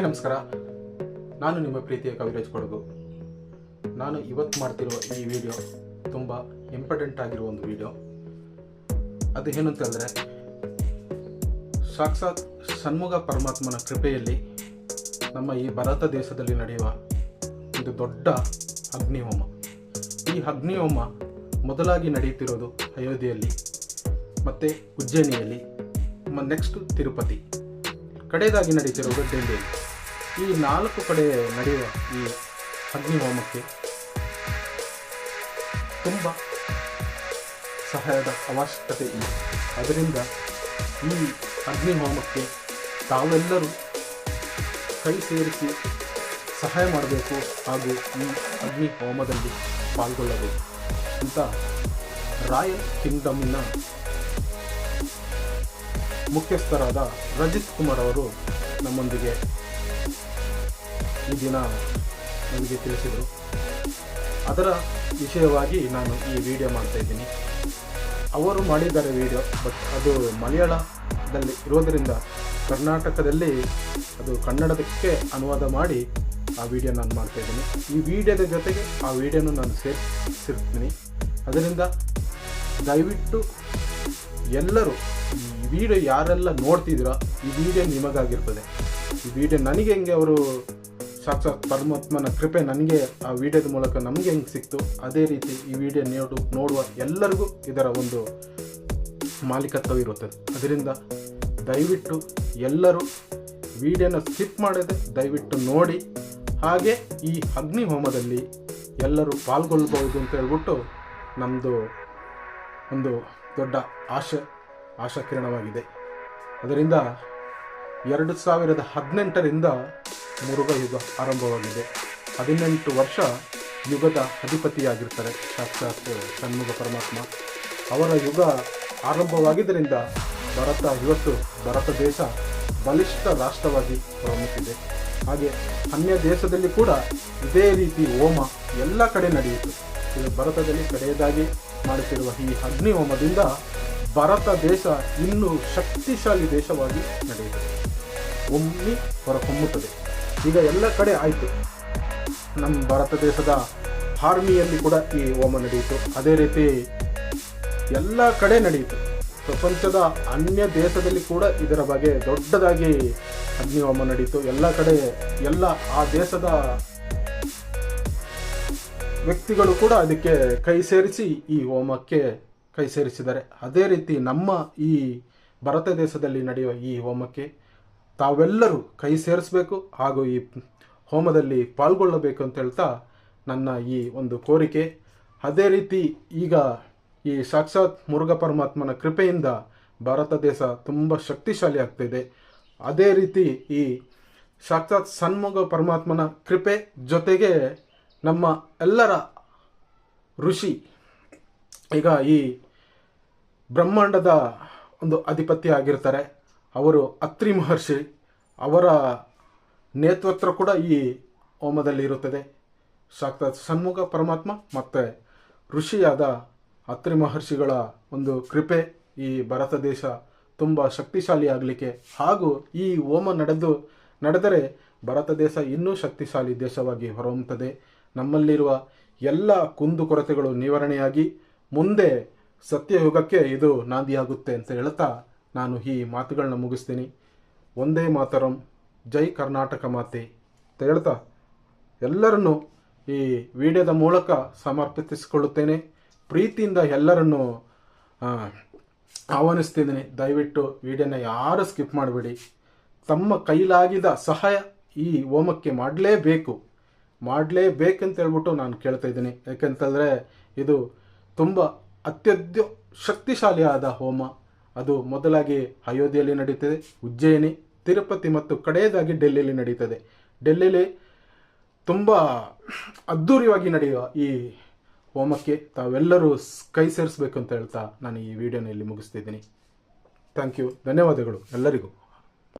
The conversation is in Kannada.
ಹಾಯ್, ನಮಸ್ಕಾರ. ನಾನು ನಿಮ್ಮ ಪ್ರೀತಿಯ ಕವಿರಾಜ್ ಕೊಡಗು. ನಾನು ಇವತ್ತು ಮಾಡ್ತಿರುವ ಈ ವಿಡಿಯೋ ತುಂಬ ಇಂಪಾರ್ಟೆಂಟ್ ಆಗಿರುವ ಒಂದು ವಿಡಿಯೋ ಅದು ಏನು ಅಂತಂದರೆ ಸಾಕ್ಷಾತ್ ಷಣ್ಮುಗ ಪರಮಾತ್ಮನ ಕೃಪೆಯಲ್ಲಿ ನಮ್ಮ ಈ ಭಾರತ ದೇಶದಲ್ಲಿ ನಡೆಯುವ ಒಂದು ದೊಡ್ಡ ಅಗ್ನಿಹೋಮ. ಈ ಅಗ್ನಿಹೋಮ ಮೊದಲಾಗಿ ನಡೆಯುತ್ತಿರೋದು ಅಯೋಧ್ಯೆಯಲ್ಲಿ, ಮತ್ತು ಉಜ್ಜಯಿನಿಯಲ್ಲಿ ನೆಕ್ಸ್ಟ್ ತಿರುಪತಿ. ಕಡೆಯದಾಗಿ ನಡೀತಿರೋದು ಡೆಲ್ಲಿಯಲ್ಲಿ. ಈ ನಾಲ್ಕು ಕಡೆ ನಡೆಯುವ ಈ ಅಗ್ನಿಹೋಮಕ್ಕೆ ತುಂಬ ಸಹಾಯದ ಅವಶ್ಯಕತೆ ಇದೆ. ಅದರಿಂದ ಈ ಅಗ್ನಿಹೋಮಕ್ಕೆ ತಾವೆಲ್ಲರೂ ಕೈ ಸೇರಿಸಿ ಸಹಾಯ ಮಾಡಬೇಕು ಹಾಗೂ ಈ ಅಗ್ನಿ ಹೋಮದಲ್ಲಿ ಪಾಲ್ಗೊಳ್ಳಬೇಕು. ಅಂತ ರಾಯಲ್ ಕಿಂಗ್ಡಮ್ನ ಮುಖ್ಯಸ್ಥರಾದ ರಜಿತ್ ಕುಮಾರ್ ಅವರು ನಮ್ಮೊಂದಿಗೆ ಈ ದಿನ ನನಗೆ ತಿಳಿಸಿದರು. ಅದರ ವಿಷಯವಾಗಿ ನಾನು ಈ ವಿಡಿಯೋ ಮಾಡ್ತಾ ಇದ್ದೀನಿ. ಅವರು ಮಾಡಿದ್ದಾರೆ ವಿಡಿಯೋ ಬಟ್ ಅದು ಮಲಯಾಳದಲ್ಲಿ ಇರೋದರಿಂದ ಕರ್ನಾಟಕದಲ್ಲಿ ಅದು ಕನ್ನಡದಕ್ಕೆ ಅನುವಾದ ಮಾಡಿ ಆ ವಿಡಿಯೋ ನಾನು ಮಾಡ್ತಾಯಿದ್ದೀನಿ ಈ ವಿಡಿಯೋದ ಜೊತೆಗೆ ಆ ವಿಡಿಯೋನು ನಾನು ಸೇರಿಸಿರ್ತೀನಿ. ಅದರಿಂದ ದಯವಿಟ್ಟು ಎಲ್ಲರೂ ಈ ವಿಡಿಯೋ ಯಾರೆಲ್ಲ ನೋಡ್ತಿದ್ದೀರಾ, ಈ ವಿಡಿಯೋ ನಿಮಗಾಗಿರ್ತದೆ. ಈ ವಿಡಿಯೋ ನನಗೆ ಹೆಂಗೆ ಅವರು ಸಾಕ್ಷಾತ್ ಪರಮಾತ್ಮನ ಕೃಪೆ ನನಗೆ ಆ ವಿಡಿಯೋದ ಮೂಲಕ ನಮಗೆ ಹೆಂಗೆ ಸಿಕ್ತು, ಅದೇ ರೀತಿ ಈ ವಿಡಿಯೋ ನೋಡು, ನೋಡುವ ಎಲ್ಲರಿಗೂ ಇದರ ಒಂದು ಮಾಲೀಕತ್ವ ಇರುತ್ತದೆ. ಅದರಿಂದ ದಯವಿಟ್ಟು ಎಲ್ಲರೂ ವಿಡಿಯೋನ ಸ್ಕಿಪ್ ಮಾಡದೆ ದಯವಿಟ್ಟು ನೋಡಿ, ಹಾಗೆ ಈ ಅಗ್ನಿ ಹೋಮದಲ್ಲಿ ಎಲ್ಲರೂ ಪಾಲ್ಗೊಳ್ಬಹುದು ಅಂತ ಹೇಳ್ಬಿಟ್ಟು ನಮ್ಮದು ಒಂದು ದೊಡ್ಡ ಆಶೆ, ಆಶಾಕಿರಣವಾಗಿದೆ. ಅದರಿಂದ ಎರಡು ಸಾವಿರದ ಹದಿನೆಂಟರಿಂದ ಮುರುಘ ಯುಗ ಆರಂಭವಾಗಿದೆ. ಹದಿನೆಂಟು ವರ್ಷ ಯುಗದ ಅಧಿಪತಿಯಾಗಿರ್ತಾರೆ ಸಾಕ್ಷಾತ್ ಷಣ್ಮುಖ ಪರಮಾತ್ಮ. ಅವರ ಯುಗ ಆರಂಭವಾಗಿದ್ದರಿಂದ ಭಾರತ ಇವತ್ತು ಭಾರತ ದೇಶ ಬಲಿಷ್ಠ ರಾಷ್ಟ್ರವಾಗಿ ಹೊರಹೊಮ್ಮುತ್ತಿದೆ ಹಾಗೆ ಅನ್ಯ ದೇಶದಲ್ಲಿ ಕೂಡ ಇದೇ ರೀತಿ ಹೋಮ ಎಲ್ಲ ಕಡೆ ನಡೆಯಿತು. ಇದು ಭಾರತದಲ್ಲಿ ಕಡೆಯದಾಗಿ ಮಾಡುತ್ತಿರುವ ಈ ಅಗ್ನಿ ಹೋಮದಿಂದ ಭಾರತ ದೇಶ ಇನ್ನೂ ಶಕ್ತಿಶಾಲಿ ದೇಶವಾಗಿ ನಡೆಯುತ್ತದೆ. ಒಮ್ಮೆ ಹೊರಹೊಮ್ಮುತ್ತದೆ. ಈಗ ಎಲ್ಲ ಕಡೆ ಆಯಿತು. ನಮ್ಮ ಭಾರತ ದೇಶದ ಆರ್ಮಿಯಲ್ಲಿ ಕೂಡ ಈ ಹೋಮ ನಡೆಯಿತು. ಅದೇ ರೀತಿ ಎಲ್ಲ ಕಡೆ ನಡೆಯಿತು. ಪ್ರಪಂಚದ ಅನ್ಯ ದೇಶದಲ್ಲಿ ಕೂಡ ಇದರ ಬಗ್ಗೆ ದೊಡ್ಡದಾಗಿ ಅಗ್ನಿ ಹೋಮ ನಡೆಯಿತು ಎಲ್ಲ ಕಡೆ ಎಲ್ಲ ಆ ದೇಶದ ವ್ಯಕ್ತಿಗಳು ಕೂಡ ಅದಕ್ಕೆ ಕೈ ಸೇರಿಸಿ ಈ ಹೋಮಕ್ಕೆ ಕೈ ಸೇರಿಸಿದ್ದಾರೆ. ಅದೇ ರೀತಿ ನಮ್ಮ ಈ ಭಾರತ ದೇಶದಲ್ಲಿ ನಡೆಯುವ ಈ ಹೋಮಕ್ಕೆ ತಾವೆಲ್ಲರೂ ಕೈ ಸೇರಿಸಬೇಕು ಹಾಗೂ ಈ ಹೋಮದಲ್ಲಿ ಪಾಲ್ಗೊಳ್ಳಬೇಕು ಅಂತ ಹೇಳ್ತಾ ನನ್ನ ಈ ಒಂದು ಕೋರಿಕೆ. ಅದೇ ರೀತಿ ಈಗ ಈ ಸಾಕ್ಷಾತ್ ಮುರುಘ ಪರಮಾತ್ಮನ ಕೃಪೆಯಿಂದ ಭಾರತ ದೇಶ ತುಂಬ ಶಕ್ತಿಶಾಲಿ ಆಗ್ತಿದೆ ಅದೇ ರೀತಿ ಈ ಸಾಕ್ಷಾತ್ ಸನ್ಮುಖ ಪರಮಾತ್ಮನ ಕೃಪೆ ಜೊತೆಗೆ ನಮ್ಮ ಎಲ್ಲರ ಋಷಿ, ಈಗ ಈ ಬ್ರಹ್ಮಾಂಡದ ಒಂದು ಅಧಿಪತಿ ಆಗಿರ್ತಾರೆ. ಅವರು ಅತ್ರಿ ಮಹರ್ಷಿ ಅವರ ನೇತೃತ್ವ ಕೂಡ ಈ ಹೋಮದಲ್ಲಿ ಇರುತ್ತದೆ. ಸಾಕ್ಷಾತ್ ಸಣ್ಮುಖ ಪರಮಾತ್ಮ ಮತ್ತು ಋಷಿಯಾದ ಅತ್ರಿ ಮಹರ್ಷಿಗಳ ಒಂದು ಕೃಪೆ ಈ ಭಾರತ ದೇಶ ತುಂಬ ಶಕ್ತಿಶಾಲಿ ಆಗಲಿಕ್ಕೆ. ಹಾಗೂ ಈ ಹೋಮ ನಡೆದು, ನಡೆದರೆ ಭಾರತ ದೇಶ ಇನ್ನೂ ಶಕ್ತಿಶಾಲಿ ದೇಶವಾಗಿ ಹೊರಹೊಮ್ಮುತ್ತದೆ. ನಮ್ಮಲ್ಲಿರುವ ಎಲ್ಲ ಕುಂದುಕೊರತೆಗಳು ನಿವಾರಣೆಯಾಗಿ ಮುಂದೆ ಸತ್ಯಯುಗಕ್ಕೆ ಇದು ನಾಂದಿಯಾಗುತ್ತೆ ಅಂತ ಹೇಳ್ತಾ ನಾನು ಈ ಮಾತುಗಳನ್ನ ಮುಗಿಸ್ತೀನಿ. ಒಂದೇ ಮಾತರಂ, ಜೈ ಕರ್ನಾಟಕ ಮಾತೆ. ಅಂತ ಹೇಳ್ತಾ ಎಲ್ಲರನ್ನು ಈ ವಿಡಿಯೋದ ಮೂಲಕ ಸಮರ್ಪಿಸಿಕೊಳ್ಳುತ್ತೇನೆ. ಪ್ರೀತಿಯಿಂದ ಎಲ್ಲರನ್ನು ಆಹ್ವಾನಿಸ್ತಿದ್ದೀನಿ. ದಯವಿಟ್ಟು ವಿಡಿಯೋನ ಯಾರು ಸ್ಕಿಪ್ ಮಾಡಬೇಡಿ. ತಮ್ಮ ಕೈಲಾಗಿದ ಸಹಾಯ ಈ ಹೋಮಕ್ಕೆ ಮಾಡಲೇಬೇಕು. ಮಾಡಲೇಬೇಕಂತ ಹೇಳ್ಬಿಟ್ಟು ನಾನು ಕೇಳ್ತಾ ಇದ್ದೀನಿ. ಯಾಕೆಂತಂದರೆ ಇದು ತುಂಬ ಅತ್ಯದ್ಯ ಶಕ್ತಿಶಾಲಿಯಾದ ಹೋಮ. ಅದು ಮೊದಲಾಗಿ ಅಯೋಧ್ಯೆಯಲ್ಲಿ ನಡೆಯುತ್ತದೆ. ಉಜ್ಜಯಿನಿ, ತಿರುಪತಿ ಮತ್ತು ಕಡೆಯದಾಗಿ ಡೆಲ್ಲಿಯಲ್ಲಿ ನಡೀತದೆ ಡೆಲ್ಲಿಯಲ್ಲಿ ತುಂಬ ಅದ್ಧೂರಿಯಾಗಿ ನಡೆಯುವ ಈ ಹೋಮಕ್ಕೆ ತಾವೆಲ್ಲರೂ ಕೈ ಸೇರಿಸ್ಬೇಕು ಅಂತ ಹೇಳ್ತಾ ನಾನು ಈ ವಿಡಿಯೋನಲ್ಲಿ ಮುಗಿಸ್ತಿದ್ದೀನಿ. ಥ್ಯಾಂಕ್ ಯು ಧನ್ಯವಾದಗಳು ಎಲ್ಲರಿಗೂ.